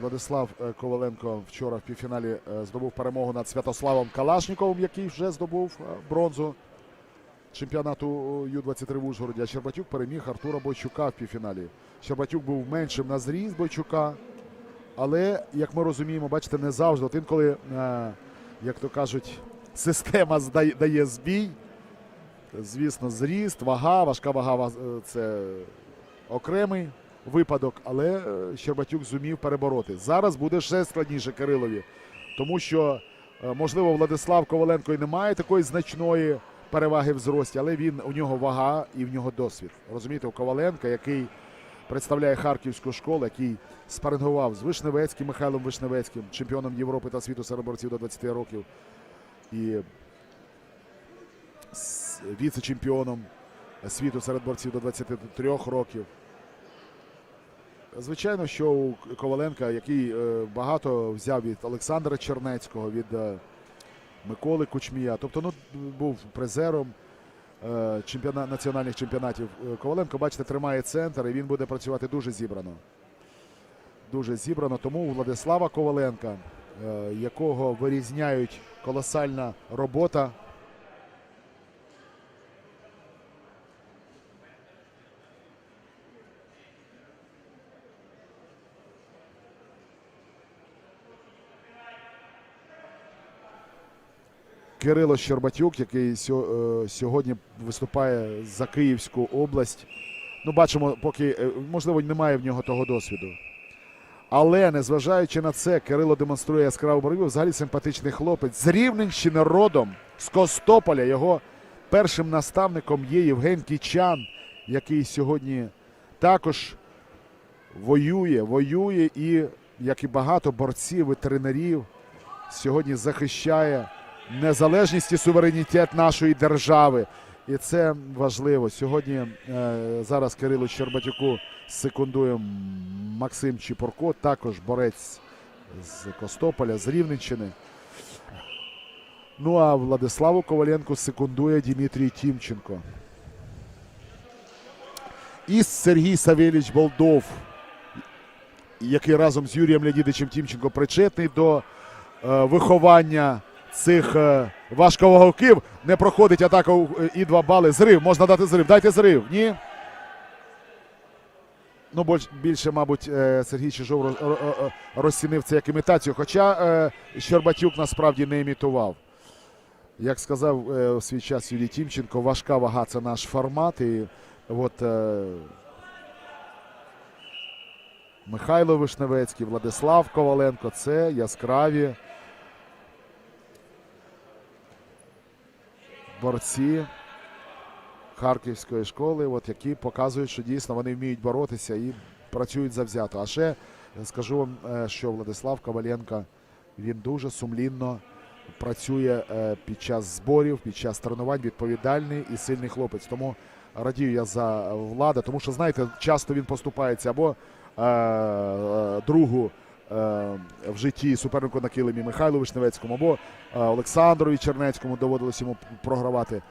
Владислав е, Коваленко вчора в півфіналі е, здобув перемогу над Святославом Калашніковим, який вже здобув е, бронзу чемпіонату Ю-23 в Ужгороді. А Щербатюк переміг Артура Бойчука в півфіналі. Щербатюк був меншим на зріст Бойчука. Але, як ми розуміємо, бачите, не завжди. От інколи, як то кажуть, система дає збій. Звісно, зріст, вага, важка вага це окремий випадок, але е, Щербатюк зумів перебороти. Зараз буде ще складніше Кирилові, тому що, е, можливо, Владислав Коваленко і не має такої значної переваги в зрості, але він у нього вага і в нього досвід. Розумієте, у Коваленка, який представляє харківську школу, який спарингував з Вишневецьким Михайлом Вишневецьким, чемпіоном Європи та світу серед борців до 20 років. І віце-чемпіоном світу серед борців до 23 років. Звичайно, що у Коваленка, який е, багато взяв від Олександра Чернецького, від е, Миколи Кучмія, тобто ну, був призером е, чемпіона, національних чемпіонатів. Коваленко, бачите, тримає центр і він буде працювати дуже зібрано. Дуже зібрано. Тому у Владислава Коваленка, якого вирізняють колосальна робота. Кирило Щербатюк, який е, сьогодні виступає за Київську область. Ну, бачимо, поки е, можливо немає в нього того досвіду. Але незважаючи на це, Кирило демонструє яскраву боротьбу. Взагалі симпатичний хлопець з Рівненщини родом, з Костополя. Його першим наставником є Євген Кічан, який сьогодні також воює, воює і, як і багато борців і тренерів, сьогодні захищає незалежність і суверенітет нашої держави. І це важливо. Сьогодні е, зараз Кирилу Щербатюку секундує Максим Чіпорко, також борець з Костополя, з Рівненщини. Ну а Владиславу Коваленку секундує Дмитрій Тімченко. І Сергій Савельович Болдов, який разом з Юрієм Леонідовичем Тімченко причетний до е, виховання цих е, важковаговків. Не проходить атака е, і два бали. Зрив, можна дати зрив. Дайте зрив. Ні. Ну, більше, мабуть, е, Сергій Чижов роз- ро- ро- розцінив це як імітацію. Хоча Щербатюк насправді не імітував. Як сказав у свій час Юрій Тімченко, важка вага це наш формат. І от Михайло Вишневецький, Владислав Коваленко це яскраві борці Харківської школи, от, які показують, що дійсно вони вміють боротися і працюють завзято. А ще скажу вам, е, що Владислав Коваленко він дуже сумлінно працює е, під час зборів, під час тренувань, відповідальний і сильний хлопець. Тому радію я за влада, тому що знаєте, часто він поступається або е, е, другу. Е, В житті супернику на килимі Михайлу Вишневецькому або е, Олександрові Чернецькому доводилось йому програвати,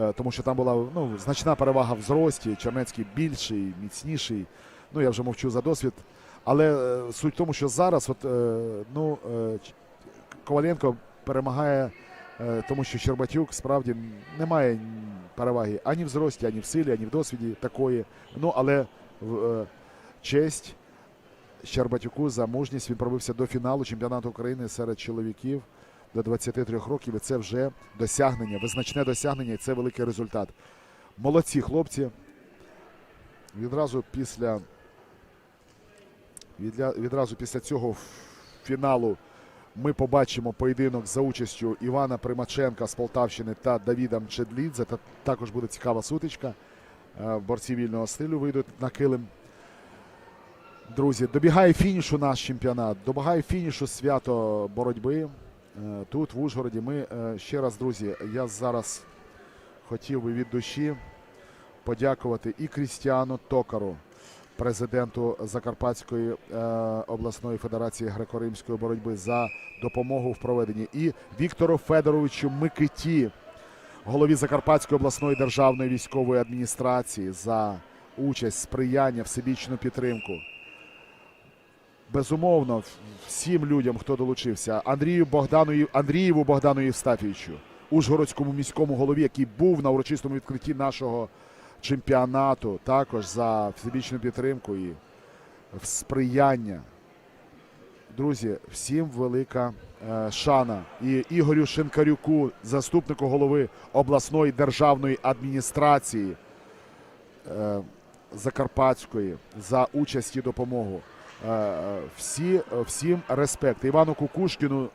е, тому що там була ну, значна перевага в зрості. Чернецький більший, міцніший. Ну я вже мовчу за досвід. Але суть в тому, що зараз, от, ну, Коваленко перемагає, тому що Щербатюк справді не має переваги ані в зрості, ані в силі, ані в досвіді такої. Ну, але честь Щербатюку за мужність він пробився до фіналу чемпіонату України серед чоловіків до 23 років. І це вже досягнення, визначне досягнення, і це великий результат. Молодці хлопці. Відразу після відразу після цього фіналу ми побачимо поєдинок за участю Івана Примаченка з Полтавщини та Давіда Мчедлідзе. Та також буде цікава сутичка. Е, Борці вільного стилю вийдуть на килим. Друзі, добігає фінішу наш чемпіонат, добігає фінішу свято боротьби. Е, Тут, в Ужгороді, ми е, ще раз, друзі, я зараз хотів би від душі подякувати і Крістіану Токару, президенту Закарпатської е, обласної федерації греко-римської боротьби, за допомогу в проведенні, і Віктору Федоровичу Микиті, голові Закарпатської обласної державної військової адміністрації, за участь, сприяння, всебічну підтримку. Безумовно, всім людям, хто долучився, Андрію Богдану, Андрієву Богдану Євстафійовичу, Ужгородському міському голові, який був на урочистому відкритті нашого чемпіонату, також за всебічну підтримку і сприяння. Друзі, всім велика е, шана і Ігорю Шинкарюку, заступнику голови обласної державної адміністрації е, Закарпатської за участь і допомогу. Е, е, всі, е, всім респект. Івану Кукушкіну,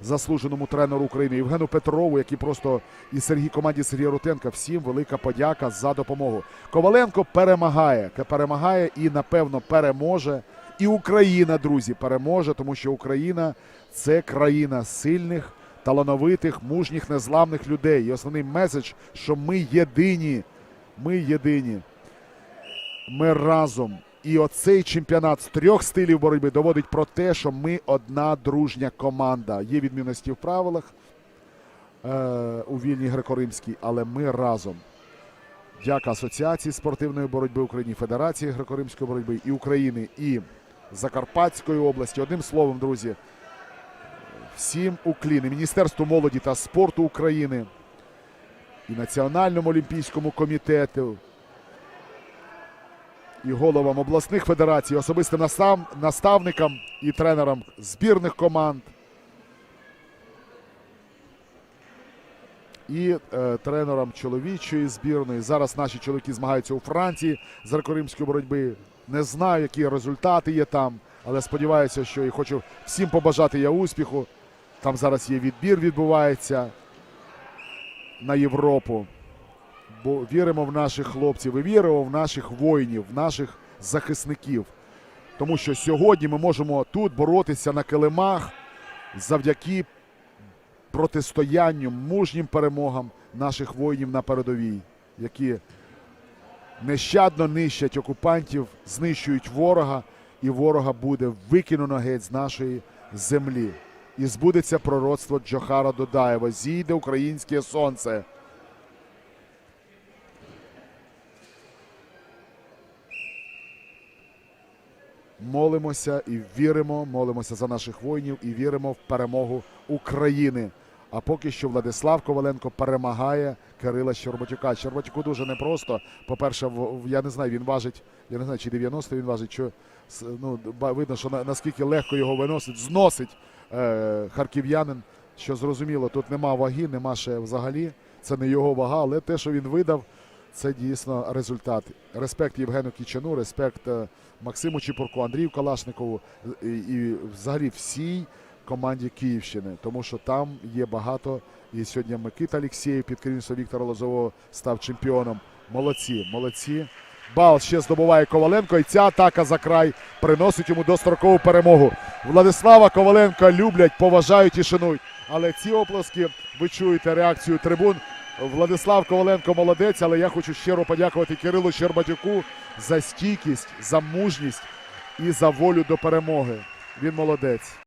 заслуженому тренеру України, Євгену Петрову, який просто і Сергій команді Сергія Рутенка. Всім велика подяка за допомогу. Коваленко перемагає, перемагає і напевно переможе. І Україна, друзі, переможе, тому що Україна це країна сильних, талановитих, мужніх, незламних людей. І основний меседж, що ми єдині. Ми єдині. Ми разом. І оцей чемпіонат з трьох стилів боротьби доводить про те, що ми одна дружня команда. Є відмінності в правилах е, у вільній греко-римській, але ми разом. Дяка Асоціації спортивної боротьби України, Федерації греко-римської боротьби і України, і Закарпатської області. Одним словом, друзі, всім укліни Міністерству молоді та спорту України і Національному олімпійському комітету, і головам обласних федерацій, особистим настав- наставникам і тренерам збірних команд. І е, тренерам чоловічої збірної. Зараз наші чоловіки змагаються у Франції з греко-римської боротьби. Не знаю, які результати є там, але сподіваюся, що і хочу всім побажати я успіху. Там зараз є відбір, відбувається на Європу. Бо віримо в наших хлопців і віримо в наших воїнів, в наших захисників. Тому що сьогодні ми можемо тут боротися на килимах завдяки протистоянню, мужнім перемогам наших воїнів на передовій, які нещадно нищать окупантів, знищують ворога, і ворога буде викинено геть з нашої землі. І збудеться пророцтво Джохара Додаєва. Зійде українське сонце. Молимося і віримо, молимося за наших воїнів і віримо в перемогу України. А поки що Владислав Коваленко перемагає Кирила Щербатюка. Щербатюку дуже непросто. По-перше, я не знаю, він важить, я не знаю, чи 90 він важить, що ну, видно, що на- наскільки легко його виносить, зносить е, харків'янин. Що зрозуміло, тут нема ваги, нема ще взагалі. Це не його вага, але те, що він видав, це дійсно результат. Респект Євгену Кічану, респект е, Максиму Чіпурку, Андрію Калашникову і, і взагалі всій команді Київщини, тому що там є багато. І сьогодні Микита Алєксєєв під керівництвом Віктора Лозового став чемпіоном. Молодці, молодці. Бал ще здобуває Коваленко, і ця атака за край приносить йому дострокову перемогу. Владислава Коваленка люблять, поважають і шанують. Але ці оплески, ви чуєте реакцію трибун. Владислав Коваленко молодець, але я хочу щиро подякувати Кирилу Щербатюку за стійкість, за мужність і за волю до перемоги. Він молодець.